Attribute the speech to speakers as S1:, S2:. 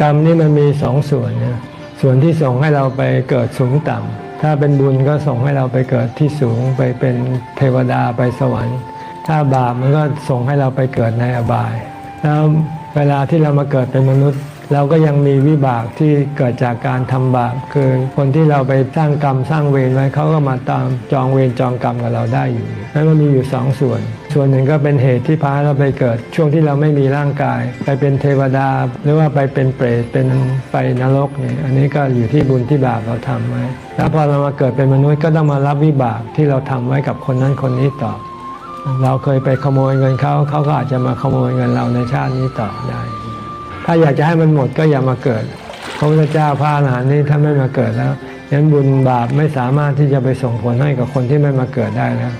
S1: กรรมนี่มันมีสองส่วนนะส่วนที่ส่งให้เราไปเกิดสูงต่ำถ้าเป็นบุญก็ส่งให้เราไปเกิดที่สูงไปเป็นเทวดาไปสวรรค์ ถ้าบาปมันก็ส่งให้เราไปเกิดในอบาย แล้วเวลาที่เรามาเกิดเป็นมนุษย์ เราก็ยังมีวิบากที่เกิดจากการทำบาปคือคนที่เราไปสร้างกรรมสร้างเวรไว้เขาก็มาตามจองเวรจองกรรมกับเราได้อยู่นั่นมันมีอยู่สองส่วน ส่วนหนึ่งก็เป็นเหตุที่พาเราไปเกิด ช่วงที่เราไม่มีร่างกาย ไปเป็นเทวดา หรือว่าไปเป็นเปรตเป็นไปนรกเนี่ยอันนี้ก็อยู่ที่บุญที่บาปเราทำไว้แล้วพอเรามาเกิดเป็นมนุษย์ก็ต้องมารับวิบากที่เราทำไว้กับคนนั้นคนนี้ต่อ เราเคยไปขโมยเงินเขาเขาก็อาจจะมาขโมยเงินเราในชาตินี้ต่อได้ ถ้าอยากจะให้มันหมดก็อย่ามาเกิด พระพุทธเจ้าพระอรหันต์นี่ท่านไม่มาเกิดแล้วยันบุญบาปไม่สามารถที่จะไปส่งผลให้กับคนที่ไม่มาเกิดได้แล้ว